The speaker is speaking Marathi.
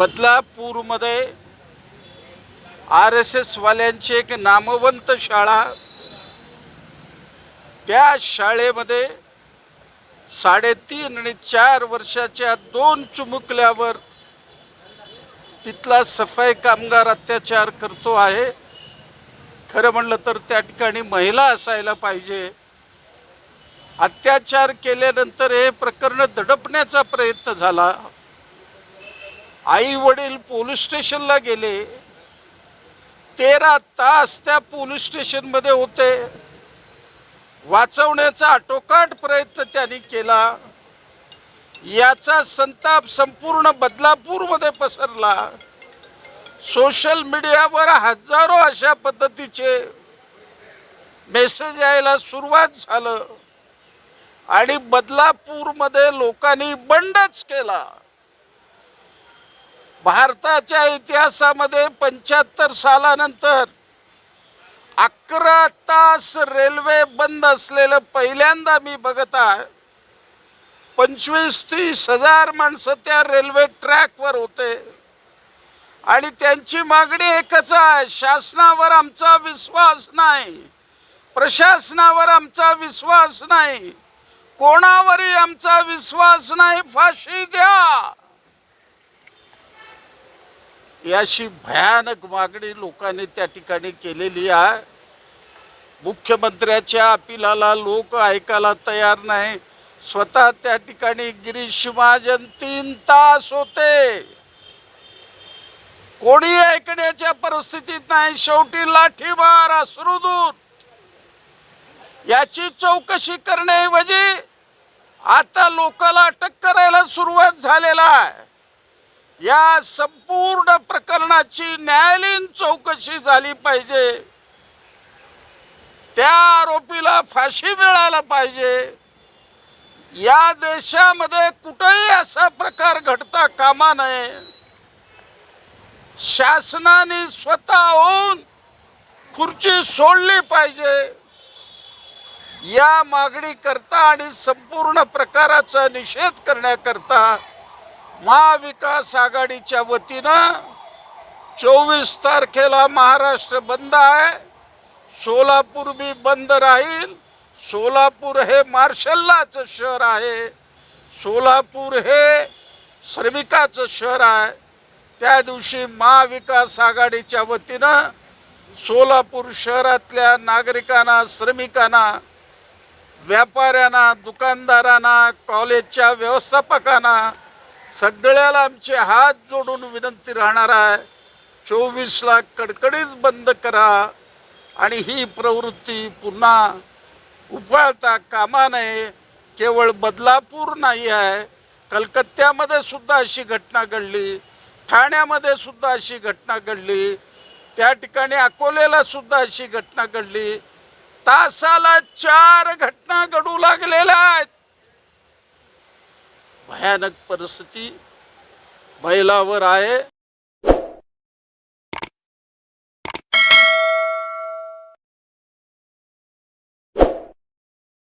बदलापूरमध्ये आर एस एसवाल्यांची एक नामवंत शाळा त्या शाळेमध्ये साडेतीन आणि चार वर्षाच्या दोन चुमुकल्यावर तिथला सफाई कामगार अत्याचार करतो आहे. खरं म्हणलं तर त्या ठिकाणी महिला असायला पाहिजे. अत्याचार केल्यानंतर हे प्रकरण दडपण्याचा प्रयत्न झाला. आई वडील पोलीस स्टेशनला गेले. तेरा तास त्या पोलीस स्टेशनमध्ये होते. वाचवण्याचा आटोकाट प्रयत्न त्यांनी केला. याचा संताप संपूर्ण बदलापूरमध्ये पसरला. सोशल मीडियावर हजारो अशा पद्धतीचे मेसेज यायला सुरुवात झालं आणि बदलापूरमध्ये लोकांनी बंडच केला. भारताच्या इतिहासामध्ये पंच्याहत्तर सालानंतर अकरा तास रेल्वे बंद असलेलं पहिल्यांदा मी बघत आहे. पंचवीस तीस हजार माणसं त्या रेल्वे ट्रॅकवर होते. आणि त्यांची मागणी एकच आहे शासनावर आमचा विश्वास नाही. प्रशासनावर आमचा विश्वास नाही. कोणावरही आमचा विश्वास नाही. फाशी द्या. याशी भयानक मागणी लोकांनी त्या ठिकाणी केलेली आहे. मुख्यमंत्र्याच्या अपिलाला लोक ऐकायला तयार नाही. स्वतः त्या ठिकाणी गिरीश महाजन तीन तास होते. कोणी ऐकण्याच्या परिस्थितीत नाही. शेवटी लाठीमार अश्रुदूत. याची चौकशी करण्याऐवजी आता लोकाला अटक करायला सुरुवात झालेला आहे. या संपूर्ण प्रकरणाची न्यायालयीन चौकशी झाली पाहिजे. त्या आरोपीला फाशी मिळायला पाहिजे. या देशामध्ये कुठेही असा प्रकार घडता कामा नये. शासनाने स्वतः होऊन खुर्ची सोडली पाहिजे. या मागणी करता आणि संपूर्ण प्रकाराचा निषेध करण्याकरता महाविकास आघाडीच्या वतीनं चोवीस तारखेला महाराष्ट्र बंद आहे. सोलापूर बी बंद राहील. सोलापूर हे मार्शल्लाचं शहर आहे. सोलापूर हे श्रमिकाचं शहर आहे. त्या दिवशी महाविकास आघाडीच्या वतीनं सोलापूर शहरातल्या नागरिकांना श्रमिकांना व्यापाऱ्यांना दुकानदारांना कॉलेजच्या व्यवस्थापकांना सगळ्याला आमचे हात जोडून विनंती राहणार आहे. चोवीसला कडकडीत बंद करा आणि ही प्रवृत्ती पुन्हा उफाळता कामा नये. केवळ बदलापूर नाही आहे. कलकत्त्यामध्ये सुद्धा अशी घटना घडली. ठाण्यामध्ये सुद्धा अशी घटना घडली. त्या ठिकाणी अकोलेला सुद्धा अशी घटना घडली. तासाला चार घटना घडू लागलेल्या भयानक परिस्थिती महिलावर आहे.